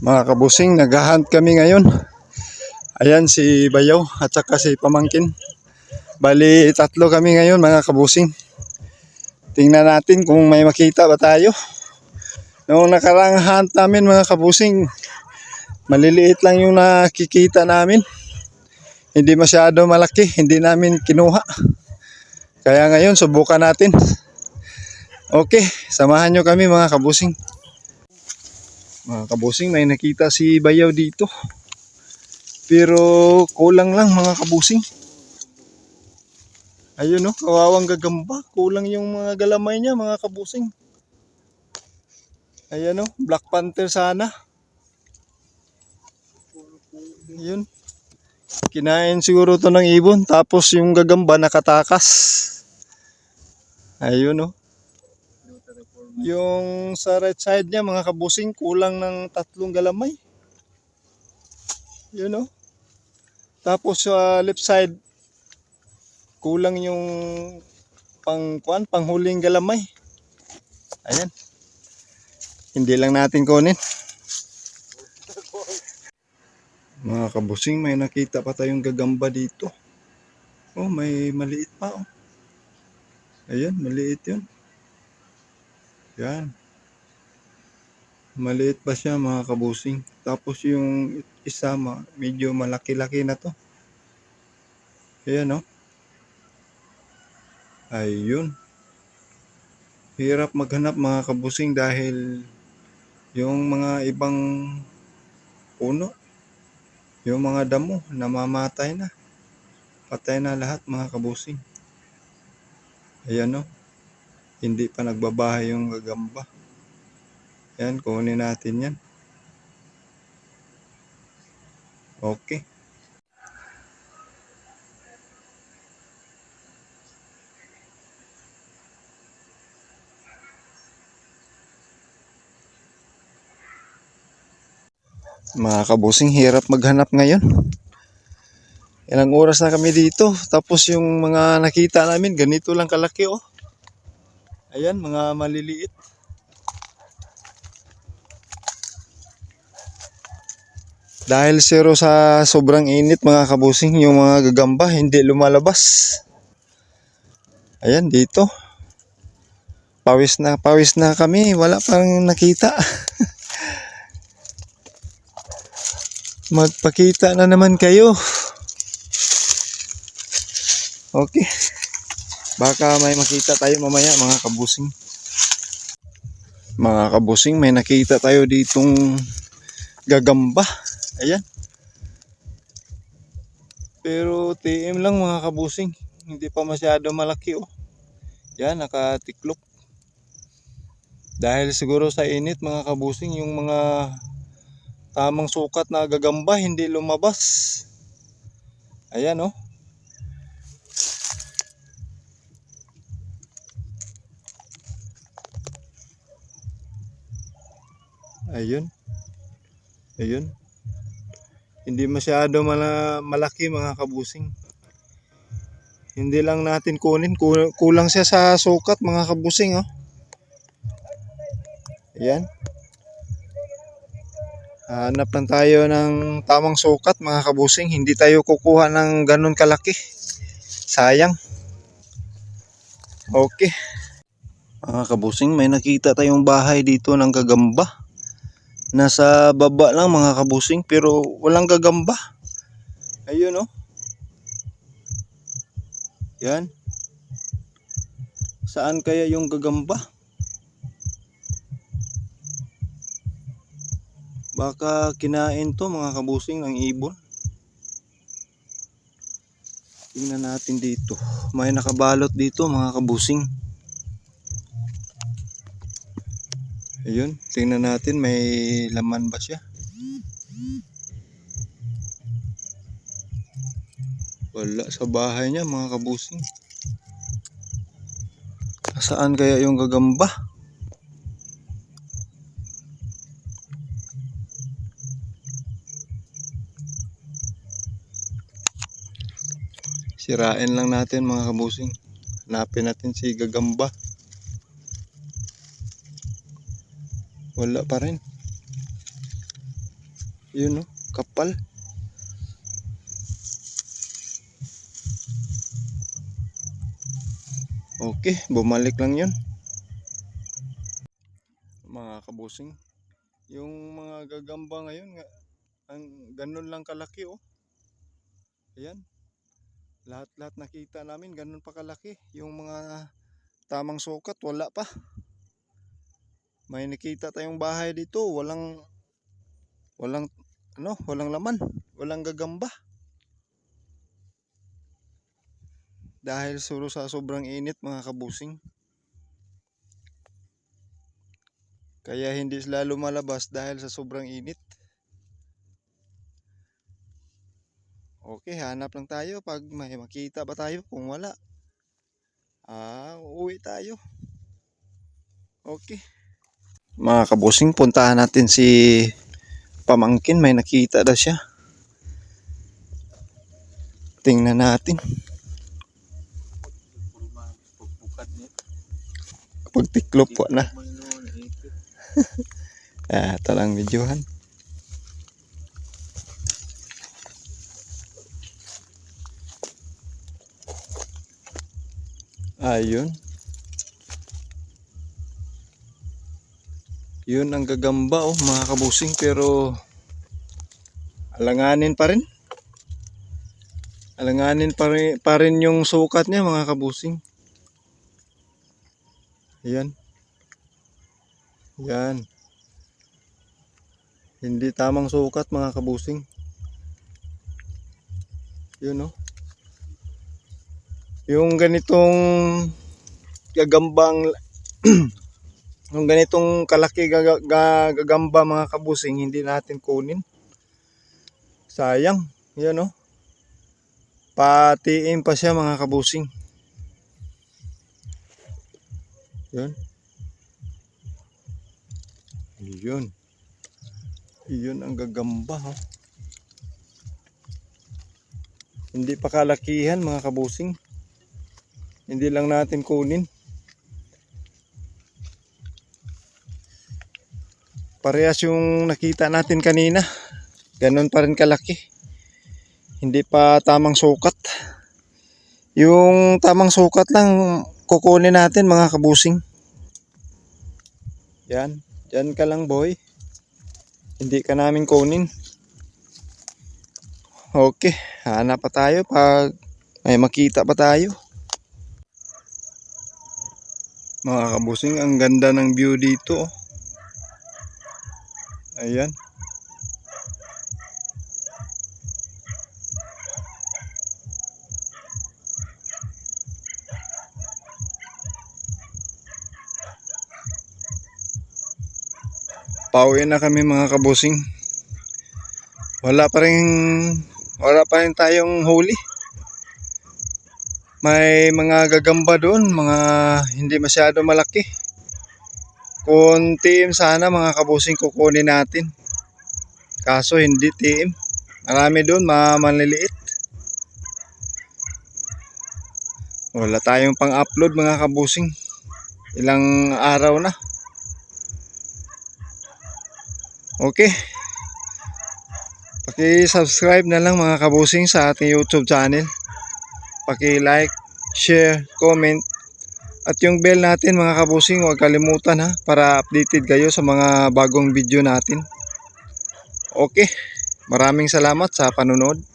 Mga kabusing, naghahunt kami ngayon. Ayan si Bayaw at saka si Pamangkin. Bali, tatlo kami ngayon mga kabusing. Tingnan natin kung may makita ba tayo. Noong nakarang hunt namin mga kabusing, maliliit lang yung nakikita namin. Hindi masyado malaki, hindi namin kinuha. Kaya ngayon, subukan natin. Okay, samahan nyo kami mga kabusing. Mga kabusing, may nakita si Bayaw dito. Pero kulang lang mga kabusing. Ayun no, kawawang gagamba. Kulang yung mga galamay niya mga kabusing. Ayan no, Black Panther sana. Ayun. Kinain siguro to ng ibon. Tapos yung gagamba nakatakas. Ayun no. Yung sa right side niya mga kabusing kulang ng tatlong galamay. Yun know? Tapos sa left side kulang yung pang kuan, panghuling galamay. Ayan. Hindi lang natin kunin. Mga kabusing, may nakita pa tayong gagamba dito. Oh, may maliit pa oh. Ayan, maliit yun. Yan. Maliit pa siya mga kabusing. Tapos yung isa medyo malaki-laki na to. Ayan oh. Ayun. Hirap maghanap mga kabusing dahil yung mga ibang puno, yung mga damo, namamatay na. Patay na lahat mga kabusing. Ayan oh. Hindi pa nagbabahay yung gagamba. Yan, kunin natin yan. Okay. Mga kabusing, hirap maghanap ngayon. Ilang oras na kami dito. Tapos yung mga nakita namin, ganito lang kalaki oh. Ayan, mga maliliit. Dahil zero sa sobrang init mga kabusing, yung mga gagamba hindi lumalabas. Ayan, dito. Pawis na, pawis na kami. Wala pang nakita. Magpakita na naman kayo. Okay. Baka may makita tayo mamaya mga kabusing. Mga kabusing, may nakita tayo ditong gagamba. Ayan. Pero TM lang mga kabusing. Hindi pa masyado malaki oh. Yan, nakatiklop. Dahil siguro sa init mga kabusing, yung mga tamang sukat na gagamba hindi lumabas. Ayan oh. Ayun. Ayun. Hindi masyado mala, malaki mga kabusing. Hindi lang natin kunin. Ku- Kulang siya sa sukat mga kabusing. Oh. Ayan. Hanap lang tayo ng tamang sukat mga kabusing. Hindi tayo kukuha ng ganun kalaki. Sayang. Okay. Mga kabusing, may nakita tayong bahay dito ng gagamba. Nasa baba lang mga kabusing pero walang gagamba. Ayun oh. Yan. Saan kaya yung gagamba? Baka kinain to mga kabusing ng ibon. Tingnan natin dito. May nakabalot dito mga kabusing. Ayun, tingnan natin may laman ba siya. Wala sa bahay niya mga kabusing. Saan kaya yung gagamba? Sirain lang natin mga kabusing. Hanapin natin si gagamba. Wala pa rin. Yun, no? Kapal. Okay, bumalik lang yun. Mga kabusing. Yung mga gagamba ngayon, nga, ang ganun lang kalaki, oh. Ayan. Lahat-lahat nakita namin, ganun pa kalaki. Yung mga tamang sukat, wala pa. May nakita tayong bahay dito, walang walang ano, walang laman, walang gagamba. Dahil suro sa sobrang init mga kabusing. Kaya hindi sila lumalabas dahil sa sobrang init. Okay, hanap lang tayo pag may makita ba tayo. Kung wala, ah, uuwi tayo. Okay. Mga kabusing, puntahan natin si pamangkin. May nakita daw siya. Tingnan natin. Kapag tiklop po na. Ah, talang videohan. Ayun. Yun ang gagamba oh, mga kabusing pero alanganin pa rin. Alanganin pa rin, pa rin yung sukat niya mga kabusing. Yan. Yan. Hindi tamang sukat mga kabusing. Yun oh. Yung ganitong gagambang yung ganitong kalaki gaga- ga- gagamba mga kabusing hindi natin kunin. Sayang. Yan oh. Patiin pa siya mga kabusing. Yan. Yun. Yun ang gagamba ha. Hindi pa kalakihan mga kabusing. Hindi lang natin kunin. Parehas yung nakita natin kanina. Ganon pa rin kalaki. Hindi pa tamang sukat. Yung tamang sukat lang kukunin natin mga kabusing. Yan. Yan ka lang boy. Hindi ka namin kunin. Okay. Hanap pa tayo pag may makita pa tayo. Mga kabusing, ang ganda ng view dito. oh. Ayan. Pauwi na kami mga kabusing. Wala pa rin wala pa rin tayong huli. May mga gagamba doon, mga hindi masyado malaki. Kung tiim sana mga kabusing kukunin natin. Kaso hindi tiim. Marami doon, mga. Wala tayong pang-upload mga kabusing. Ilang araw na. Okay. Paki-subscribe na lang mga kabusing sa ating YouTube channel. Paki-like, share, comment at yung bell natin mga kabusing huwag kalimutan ha para updated kayo sa mga bagong video natin. Okay. Maraming salamat sa panunod.